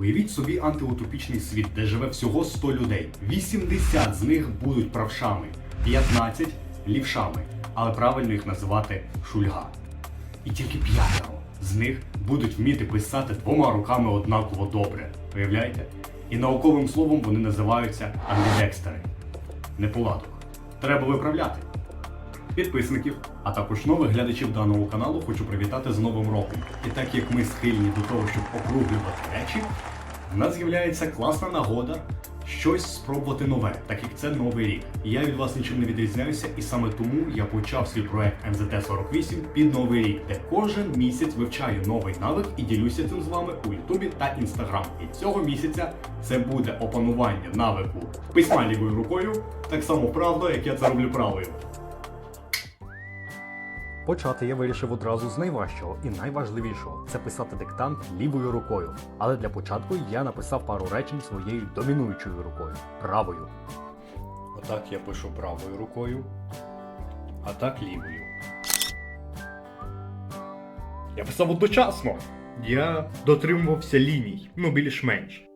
Уявіть собі антиутопічний світ, де живе всього 100 людей. 80 з них будуть правшами, 15 лівшами, але правильно їх називати шульга. І тільки п'ятеро з них будуть вміти писати двома руками однаково добре. Уявляєте? І науковим словом вони називаються амбідекстери. Неполадок. Треба виправляти. Підписників, а також нових глядачів даного каналу хочу привітати з Новим роком. І так як ми схильні до того, щоб округлювати речі, в нас з'являється класна нагода щось спробувати нове, так як це новий рік. Я від вас нічим не відрізняюся, і саме тому я почав свій проект МЗТ-48 під новий рік, де кожен місяць вивчаю новий навик і ділюся цим з вами у Ютубі та Інстаграм. І цього місяця це буде опанування навику письма лівою рукою, так само правда, як я це роблю правою. Почати я вирішив одразу з найважчого і найважливішого це писати диктант лівою рукою. Але для початку я написав пару речень своєю домінуючою рукою правою. Отак я пишу правою рукою, а так лівою. Я писав одночасно. Я дотримувався ліній, ну більш-менш.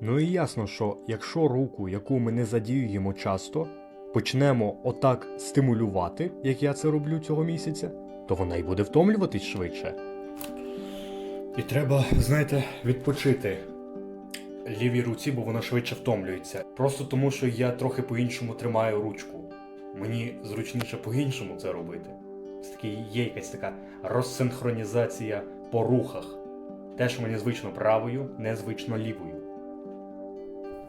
Ну і ясно, що якщо руку, яку ми не задіюємо часто, почнемо отак стимулювати, як я це роблю цього місяця, то вона й буде втомлюватись швидше. І треба, знаєте, відпочити лівій руці, бо вона швидше втомлюється. Просто тому, що я трохи по-іншому тримаю ручку. Мені зручніше по-іншому це робити. Це таки є якась така розсинхронізація по рухах. Те, що мені звично правою, незвично лівою.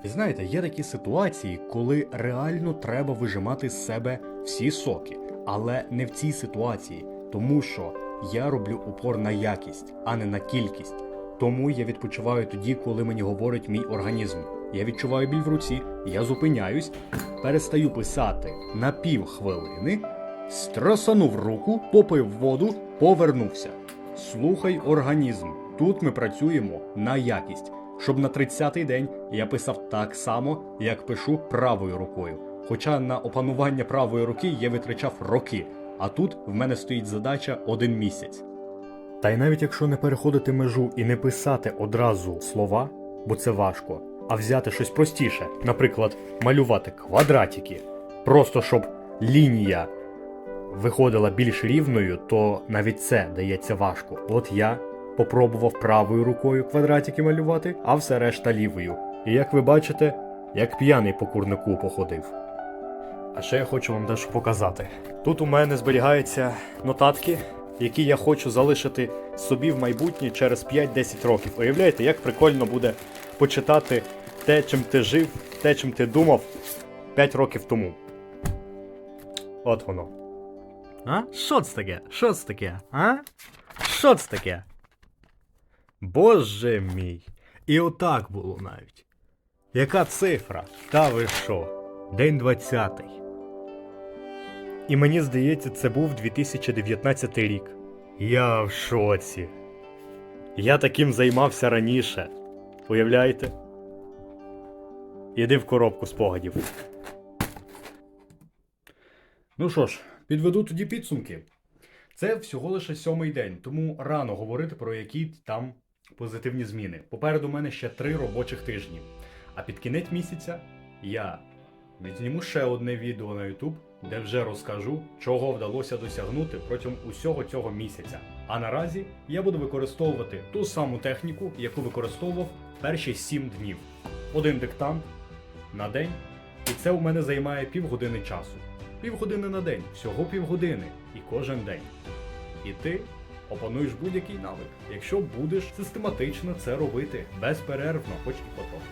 Знаєте, є такі ситуації, коли реально треба вижимати з себе всі соки, але не в цій ситуації, тому що я роблю упор на якість, а не на кількість. Тому я відпочиваю тоді, коли мені говорить мій організм. Я відчуваю біль в руці, я зупиняюсь, перестаю писати на пів хвилини, стросанув руку, попив воду, повернувся. Слухай організм. Тут ми працюємо на якість, щоб на 30-й день я писав так само, як пишу правою рукою. Хоча на опанування правої руки я витрачав роки, а тут в мене стоїть задача один місяць. Та й навіть якщо не переходити межу і не писати одразу слова, бо це важко, а взяти щось простіше, наприклад, малювати квадратики, просто щоб лінія виходила більш рівною, то навіть це дається важко. От я попробував правою рукою квадратики малювати, а все решта лівою. І як ви бачите, як п'яний по курнику походив. А ще я хочу вам дещо показати. Тут у мене зберігаються нотатки, які я хочу залишити собі в майбутнє через 5-10 років. Уявляєте, як прикольно буде почитати те, чим ти жив, те, чим ти думав 5 років тому. От воно. А? Що це таке? Що це таке? А? Що це таке? Боже мій. І отак було навіть. Яка цифра? Та ви що? День 20. І мені здається, це був 2019 рік. Я в шоці. Я таким займався раніше. Уявляєте? Іди в коробку спогадів. Ну що ж, підведу тоді підсумки. Це всього лише сьомий день, тому рано говорити про які там позитивні зміни. Попереду мене ще три робочих тижні. А під кінець місяця я відзніму ще одне відео на YouTube, де вже розкажу, чого вдалося досягнути протягом усього цього місяця. А наразі я буду використовувати ту саму техніку, яку використовував перші 7 днів. Один диктант на день, і це у мене займає півгодини часу. Півгодини на день, всього півгодини, і кожен день. І ти опануєш будь-який навик, якщо будеш систематично це робити безперервно, хоч і потроху.